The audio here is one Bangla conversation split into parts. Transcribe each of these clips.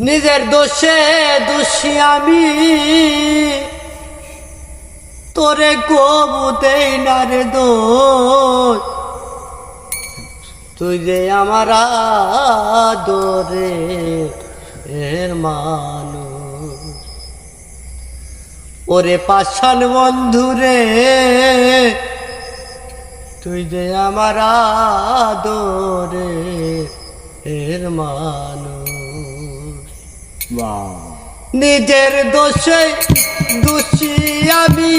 নিজের দোষে দোষী আমি। তোরে কবু দেই না রে দোষ। তুই যে আমার দরে এর মানুষ। ওরে পাশান বন্ধু রে, তুই যে আমার দোরে এর বাহ নিজের দোষে দোষী আমি,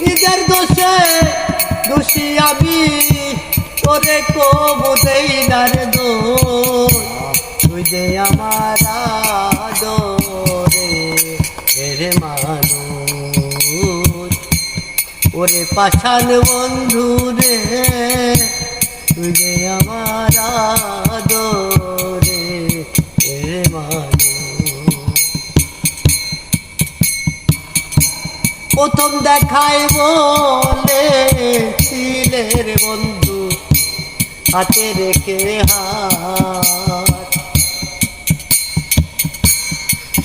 নিজের দোষে দোষী আমি তোরে কবু দেই না রে তুই যে আমার এরে মানুষ। ওরে পাশান বন্ধু রে, তুই যে আমার আদরে এরে মানুষ। প্রথম দেখায় বলে ছিলের বন্ধু হাতে রেখে হাত।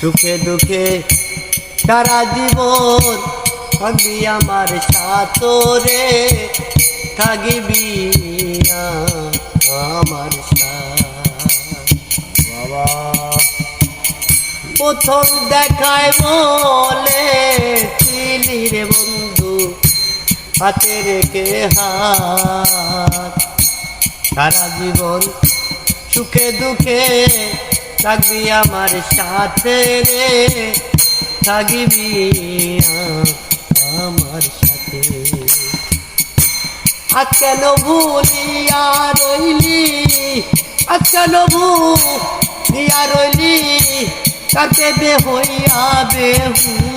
সুখে দুঃখে সারা জীবন আমি আমার সাথরে থাকবি আমার সাথ বাবা। প্রথম দেখায় বলে ছিলি রে বন্ধু, হাতে রেখে হাত। সারা জীবন সুখে দুঃখে থাকবি আমার সাথে রে, থাকবি আমার সাথে। আজ কেন ভুলিয়া রইলি আজ কেন ভুলিয়া রইলি তাকে বে হইয়া বেহু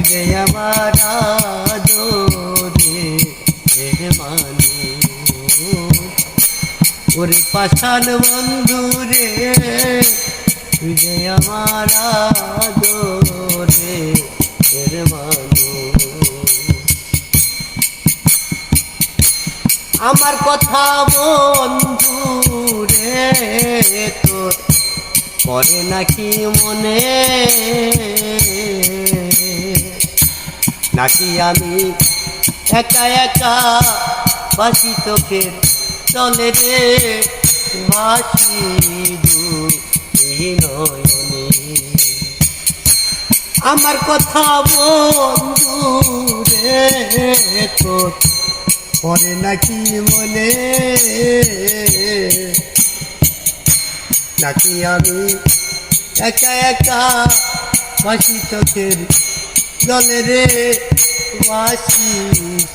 তুই যে আমার আদরে ওরে পাশান বন্ধু রে তুই যে আমার আদরে আমার কথা বন্ধু রে, তোর পরে নাকি মনে? নাকি আমি একা একা বাসি চোখের চলে রে বাসি নয়নে। আমার কথা বন্ধু রে তোর পরে নাকি মনে? নাকি আমি একা একা বাসি চোখের জলে রে বাসি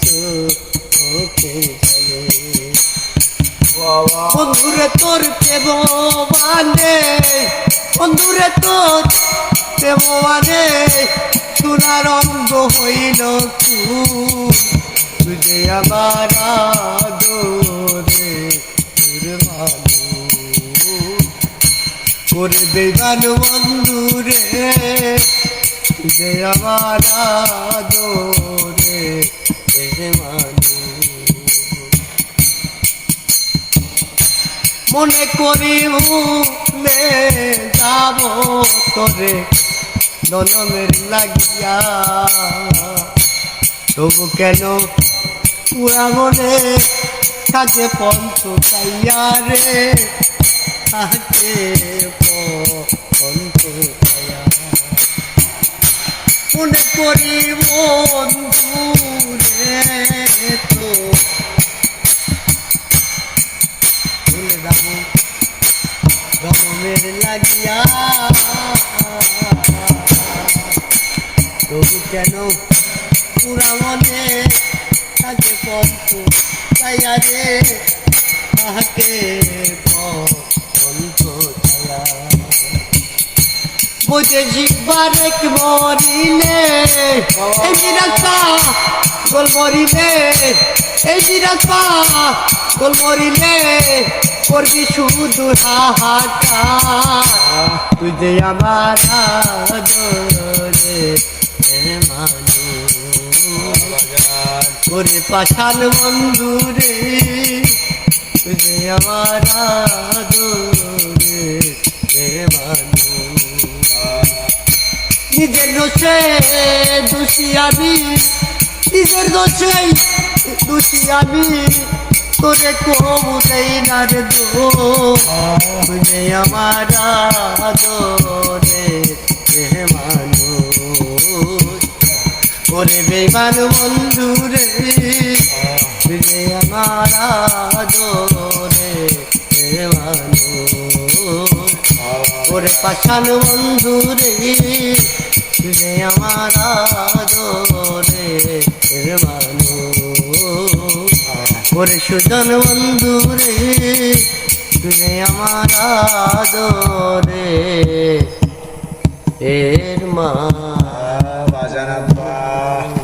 চোখে জলে। বন্ধুরে তোর প্রেম মানে বন্ধুরে তোর প্রেম মানে সোনার অঙ্গ হইল তুঝে আমার আদরে তোর মানুষ করে দেবান বন্ধু রে তুঝে আমার আদরে রে মানুষ মনে করি ভুলে যাব তোরে, ননমের লাগিয়া। তবু কেন পুরা মনে থাকে পঞ্চ চাইয়া রে? থাকে পঞ্চ মনে করি বন্ধু রে তো। ভুলে যাব রমের লাগিয়া। তবু কেন পুরা মনে থাকে পন্থ ছায়া রে তাহাকে পন্থ বৈদেশিক বারেক মরিলে, এই বিরাস্তা গোল মরিলে, এই বিরাস্তা গোল মরিলে করবি শুধু হাহাকার তুই যে আমার আদরে মানুষ বাজান ওরে পাশান বন্ধু রে, তুই যে আমার আদরে মানুষ নিজের দোষে দোষী আমি। নিজের দোষে দোষী আমি। তোরে কবু দেই না রে দো তুই আমার আদরে ওরে বেমান বন্ধু রে আমার আদরে মানুষ ওরে পাশান বন্ধু রে তুই আমার আদরে রে ওরে সুজন বন্ধু রে তুই আমার আদরে এর মা। আব্বা।